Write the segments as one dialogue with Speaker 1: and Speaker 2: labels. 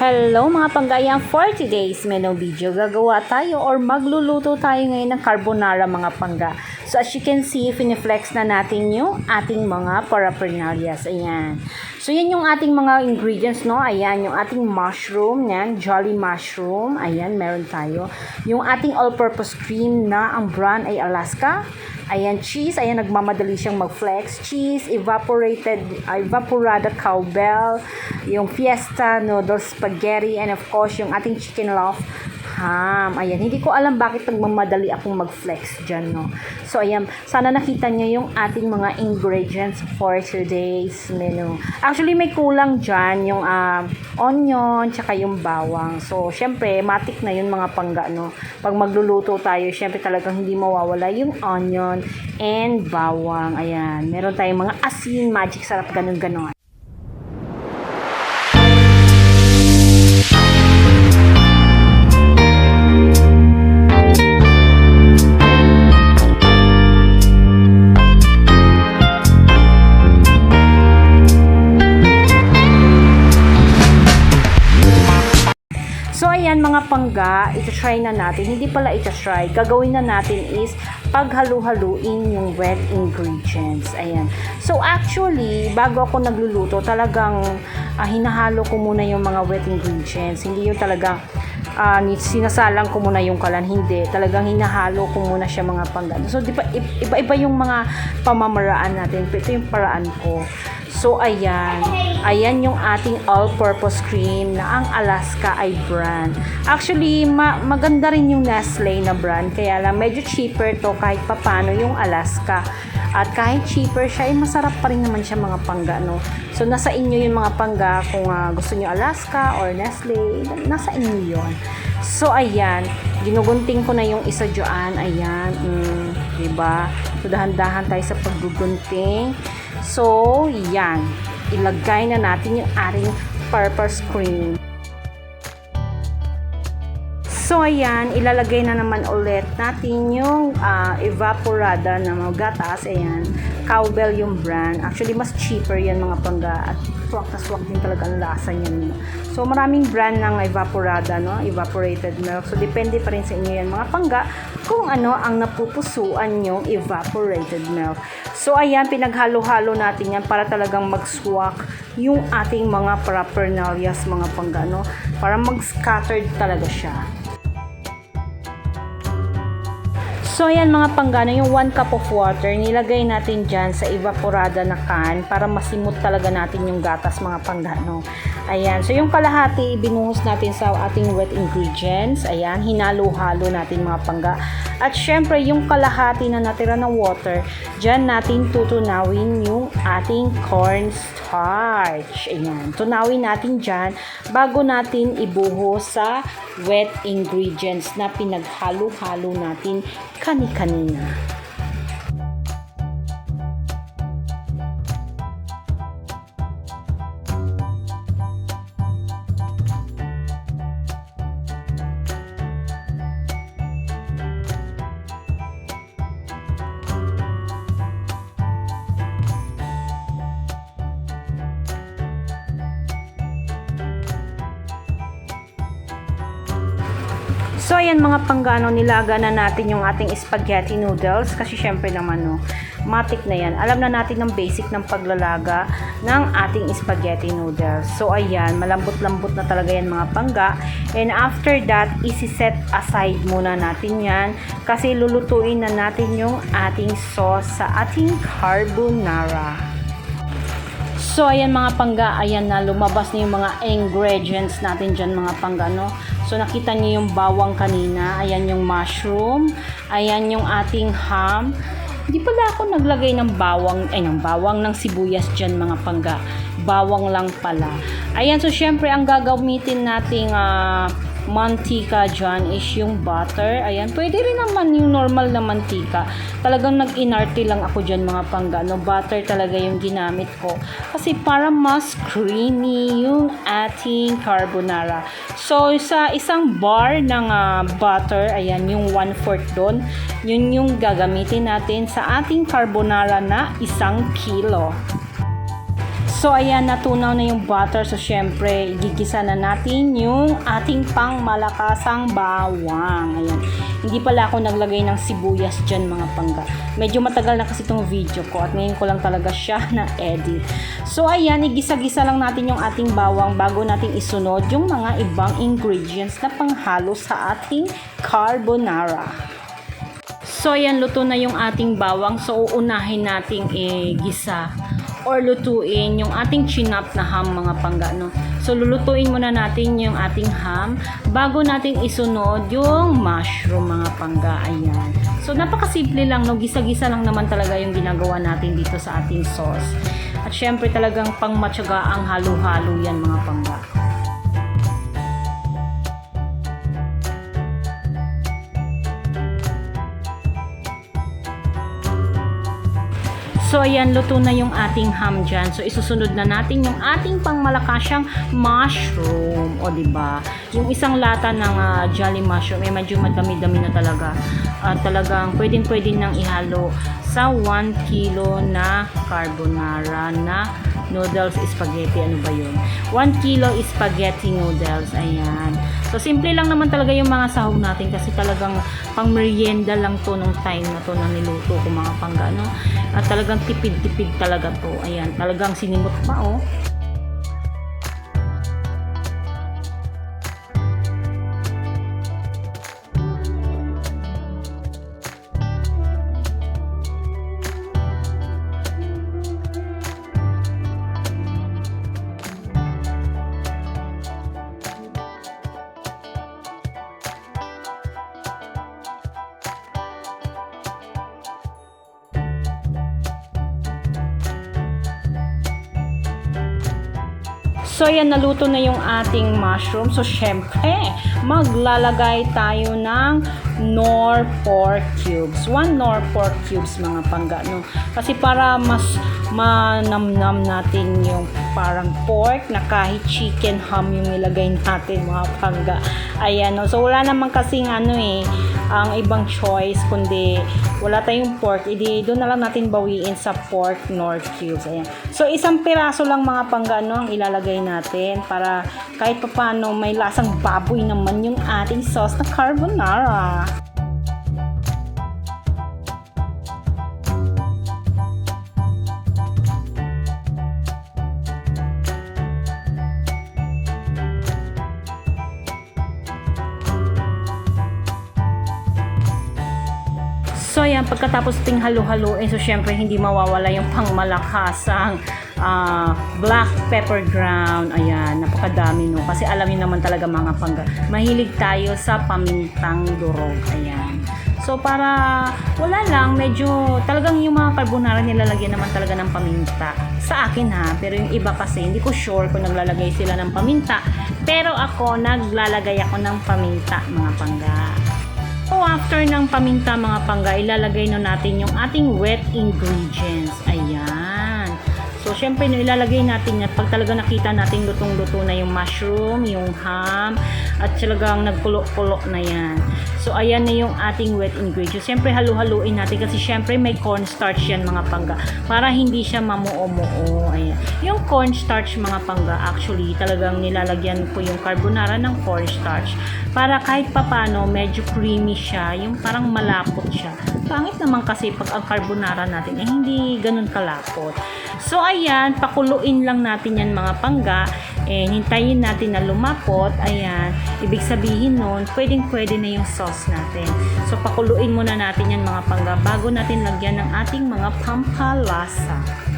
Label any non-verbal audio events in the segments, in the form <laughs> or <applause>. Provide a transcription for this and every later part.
Speaker 1: Hello mga panggayang for today's menu video. Gagawa tayo or magluluto tayo ngayon ng carbonara mga pangga. So as you can see, finiflex na natin yung ating mga paraphernalias. Ayan. So yan yung ating mga ingredients, no? Ayan, yung ating mushroom, yan, jolly mushroom. Ayan, meron tayo. Yung ating all-purpose cream na ang brand ay Alaska. Ayan, cheese. Ayan, nagmamadali siyang mag-flex. Cheese, evaporated, uh, evaporada cowbell, yung fiesta noodles spaghetti, and of course, yung ating chicken loaf ham. Ayan, hindi ko alam bakit nagmamadali akong mag-flex dyan, no? So, ayan, sana nakita niyo yung ating mga ingredients for today's menu. Actually, may kulang dyan, yung ah, onion, tsaka yung bawang. So, syempre, matik na yun mga pangga, no? Pag magluluto tayo, syempre talagang hindi mawawala yung onion and bawang. Ayan, meron tayong mga asin, magic sarap, ganun-ganon. So ayan mga pangga, ito-try na natin. Hindi pala ito-try. Gagawin na natin is paghalu-haluin yung wet ingredients. Ayan. So actually, bago ako nagluluto, talagang ah, hinahalo ko muna yung mga wet ingredients. Hindi yung talagang ah, ni- sinasalang ko muna yung kalan. Hindi. Talagang hinahalo ko muna siya mga pangga. So iba-iba yung mga pamamaraan natin. Ito yung paraan ko. So, ayan. Ayan yung ating all-purpose cream na ang Alaska ay brand. Actually, ma- maganda rin yung Nestle na brand. Kaya lang, medyo cheaper to kahit papano yung Alaska. At kahit cheaper siya, ay masarap pa rin naman siya mga pangga, no? So, nasa inyo yung mga pangga kung ah, gusto nyo Alaska or Nestle. Nasa inyo yon So, ayan. Ginugunting ko na yung isa dyan. Ayan. Mm, diba? So, dahan-dahan tayo sa paggugunting. So, yan. Ilagay na natin yung ating purpose cream. So, ayan, ilalagay na naman ulit natin yung ah, evaporada na mga gatas. Ayan, cowbell yung brand. Actually, mas cheaper yan mga pangga. At swak na swak din talaga ang lasa niyan. So, maraming brand ng evaporada, no? Evaporated milk. So, depende pa rin sa inyo yan mga pangga kung ano ang napupusuan yung evaporated milk. So, ayan, pinaghalo-halo natin yan para talagang mag-swak yung ating mga paraphernalias, mga pangga, no? Para mag-scattered talaga siya. So, ayan mga panggano, yung 1 cup of water, nilagay natin dyan sa evaporada na can para masimot talaga natin yung gatas mga panggano. Ayan, so yung kalahati, binuhos natin sa ating wet ingredients. Ayan, hinalo-halo natin mga pangga. At syempre, yung kalahati na natira na water, dyan natin tutunawin yung ating cornstarch. Ayan, tunawin natin dyan bago natin ibuhos sa wet ingredients na pinaghalo-halo natin Canica Canina. So, ayan mga panggano, nilaga na natin yung ating spaghetti noodles kasi syempre naman, no, matik na yan. Alam na natin ng basic ng paglalaga ng ating spaghetti noodles. So, ayan, malambot-lambot na talaga yan mga pangga. And after that, isi-set aside muna natin yan kasi lulutuin na natin yung ating sauce sa ating carbonara. So, ayan mga pangga, ayan na, lumabas na yung mga ingredients natin dyan mga pangga, no? So, nakita niyo yung bawang kanina, ayan yung mushroom, ayan yung ating ham. Hindi pala ako naglagay ng bawang, ay ng bawang ng sibuyas dyan mga pangga. Bawang lang pala. Ayan, so syempre ang gagamitin nating ah, mantika dyan is yung butter. Ayan, pwede rin naman yung normal na mantika. Talagang nag-inarte lang ako dyan mga pangga. No, butter talaga yung ginamit ko. Kasi para mas creamy yung ating carbonara. So, sa isang bar ng ah, butter, ayan, yung 1-4 doon, yun yung gagamitin natin sa ating carbonara na isang kilo. So, ayan, natunaw na yung butter. So, syempre, igigisa na natin yung ating pang malakasang bawang. Ayan. Hindi pala ako naglagay ng sibuyas dyan, mga pangga. Medyo matagal na kasi itong video ko at ngayon ko lang talaga siya <laughs> na-edit. So, ayan, igisa-gisa lang natin yung ating bawang bago natin isunod yung mga ibang ingredients na panghalo sa ating carbonara. So, ayan, luto na yung ating bawang. So, uunahin nating i-gisa or lutuin yung ating chinap na ham mga pangga, no? So, lulutuin muna natin yung ating ham bago natin isunod yung mushroom mga pangga. Ayan. So, napakasimple lang, no? Gisa-gisa lang naman talaga yung ginagawa natin dito sa ating sauce. At syempre talagang pangmatyaga ang halo-halo yan mga pangga. So, ayan, luto na yung ating ham dyan. So, isusunod na natin yung ating pangmalakasyang mushroom. O, ba Yung isang lata ng ah, Jolly Mushroom, eh, medyo madami-dami na talaga. At talagang pwedeng-pwede nang ihalo sa 1 kilo na carbonara na noodles spaghetti. Ano ba yun? 1 kilo spaghetti noodles. Ayan. So, simple lang naman talaga yung mga sahog natin kasi talagang pang merienda lang to nung time na to na niluto ko mga panggano. At talagang tipid-tipid talaga to. Ayan. Talagang sinimot pa, oh. So, ayan, naluto na yung ating mushroom. So, syempre, maglalagay tayo ng nor pork cubes. One nor pork cubes, mga pangga, no? Kasi para mas manamnam natin yung parang pork na kahit chicken ham yung nilagay natin, mga pangga. Ayan, no? So, wala naman kasing ano eh, ang ibang choice, kundi wala tayong pork, edi doon na lang natin bawiin sa pork nor cubes. Ayan. So, isang piraso lang mga panggano ang ilalagay natin para kahit papano may lasang baboy naman yung ating sauce na carbonara. So, ayan, pagkatapos ting halo-haloin, so syempre hindi mawawala yung pangmalakasang ah, black pepper ground. Ayan, napakadami no. Kasi alam niyo naman talaga mga pangga, mahilig tayo sa pamintang durog. Ayan. So, para wala lang, medyo talagang yung mga carbonara nilalagyan naman talaga ng paminta. Sa akin ha, pero yung iba kasi, hindi ko sure kung naglalagay sila ng paminta. Pero ako, naglalagay ako ng paminta, mga pangga. After ng paminta mga pangga, ilalagay na natin yung ating wet ingredients. Ayan. So, syempre, no, ilalagay natin yan pag talaga nakita natin lutong-luto na yung mushroom, yung ham, at talagang nagkulo-kulo na yan. So, ayan na yung ating wet ingredients. Syempre, halu-haluin natin kasi syempre may cornstarch yan mga pangga para hindi siya mamuo-muo. Ayan. Yung cornstarch mga pangga, actually, talagang nilalagyan ko yung carbonara ng cornstarch para kahit papano medyo creamy siya, yung parang malapot siya. Pangit naman kasi pag ang carbonara natin eh hindi ganun kalapot. So ayan, pakuluin lang natin yan mga pangga. Eh, hintayin natin na lumapot. Ayan, ibig sabihin nun, pwedeng pwede na yung sauce natin. So pakuluin muna natin yan mga pangga bago natin lagyan ng ating mga pampalasa.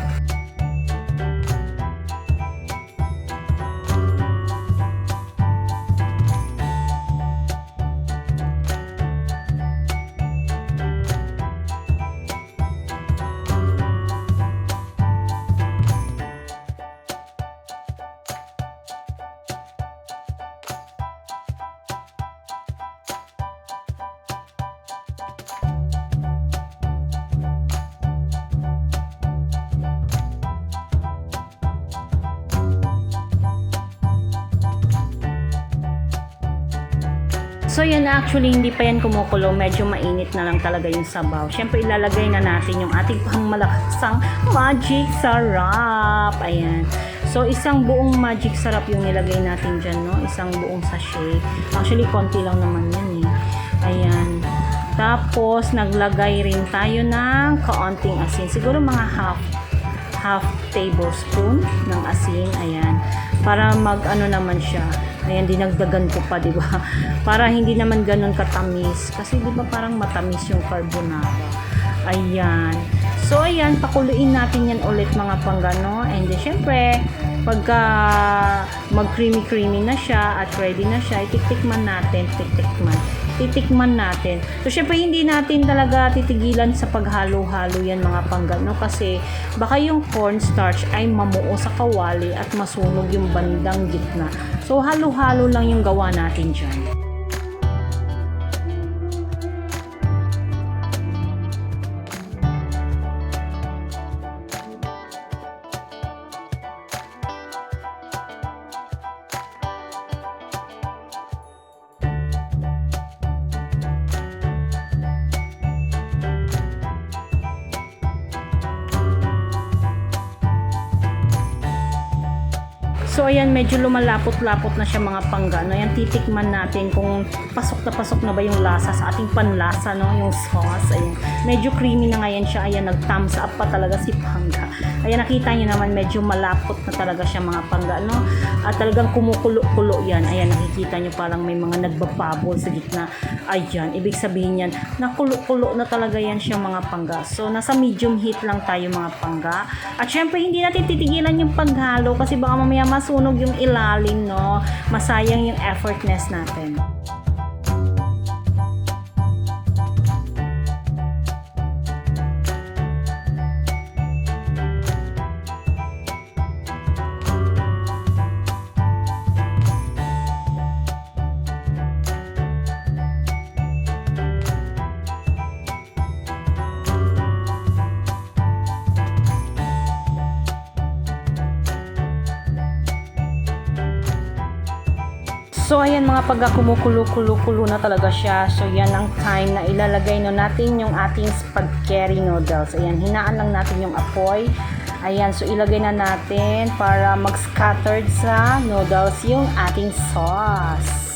Speaker 1: So yan actually hindi pa yan kumukulo, medyo mainit na lang talaga yung sabaw. Siyempre ilalagay na natin yung ating pangmalakasang magic sarap. Ayan. So isang buong magic sarap yung nilagay natin dyan, no? Isang buong sachet. Actually konti lang naman yan eh. Ayan. Tapos naglagay rin tayo ng kaunting asin. Siguro mga half half tablespoon ng asin. Ayan. Para mag ano naman siya. Ayan, dinagdagan ko pa, di ba? <laughs> Para hindi naman ganun katamis. Kasi di ba parang matamis yung carbonara. Ayan. So, ayan, pakuluin natin yan ulit mga panggano. And then, syempre, pagka mag creamy creamy na siya at ready na siya, itiktikman natin, titikman. Titikman natin. So, syempre, hindi natin talaga titigilan sa paghalo-halo yan mga panggano kasi baka yung cornstarch ay mamuo sa kawali at masunog yung bandang gitna. So, halo-halo lang yung gawa natin dyan. So ayan, medyo lumalapot-lapot na siya mga panggano. Ayan, titikman natin kung pasok na pasok na ba yung lasa sa ating panlasa, no? Yung sauce. Ayan. Medyo creamy na ngayon siya. Ayan, nag-thumbs up pa talaga si Pangga. Ayan, nakita niyo naman, medyo malapot na talaga siya mga pangga, no? At talagang kumukulo-kulo yan. Ayan, nakikita niyo parang may mga nagbababol sa gitna. Ayan, ibig sabihin yan, nakulo-kulo na talaga yan siya mga pangga. So, nasa medium heat lang tayo mga pangga. At syempre, hindi natin titigilan yung paghalo kasi baka mamaya masunog yung ilalim, no? Masayang yung effortness natin. So, ayan mga pagka kumukulo-kulo-kulo na talaga siya. So, yan ang time na ilalagay na natin yung ating spaghetti noodles. Ayan, hinaan lang natin yung apoy. Ayan, so ilagay na natin para mag-scattered sa noodles yung ating sauce.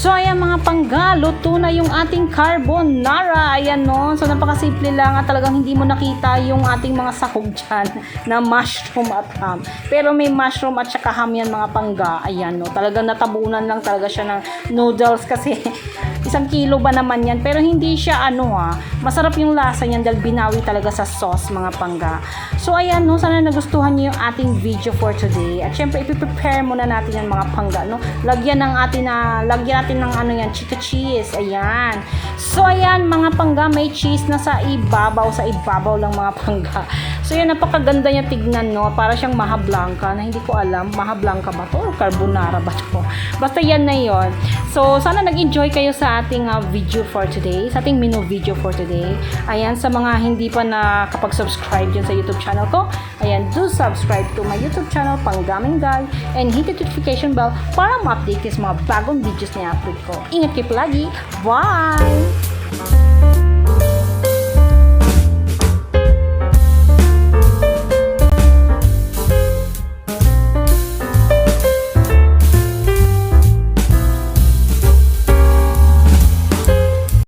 Speaker 1: So, ayan mga pangga, luto na yung ating carbonara. Ayan no. So, napakasimple lang at talagang hindi mo nakita yung ating mga sakog dyan <laughs> na mushroom at ham. Pero may mushroom at saka ham yan mga pangga. Ayan no. Talagang natabunan lang talaga siya ng noodles kasi <laughs> isang kilo ba naman yan. Pero hindi siya ano ha. Masarap yung lasa niyan dahil binawi talaga sa sauce mga pangga. So, ayan no. Sana nagustuhan niyo yung ating video for today. At syempre, ipiprepare muna natin yan mga pangga no. Lagyan ng atin na, lagyan natin ng ano yan, chica cheese. Ayan. So, ayan, mga pangga, may cheese na sa ibabaw, sa ibabaw lang mga pangga. So, yan, napakaganda niya tignan, no? Para siyang maha blanca, na hindi ko alam, maha blanca ba to or carbonara ba to? Basta yan na yon. So, sana nag-enjoy kayo sa ating uh, video for today, sa ating menu video for today. Ayan, sa mga hindi pa nakapag-subscribe dyan sa YouTube channel ko, ayan, do subscribe to my YouTube channel, Panggaming Guy, and hit the notification bell para ma-update sa mga bagong videos na i-upload ko. Ingat kayo palagi. Bye!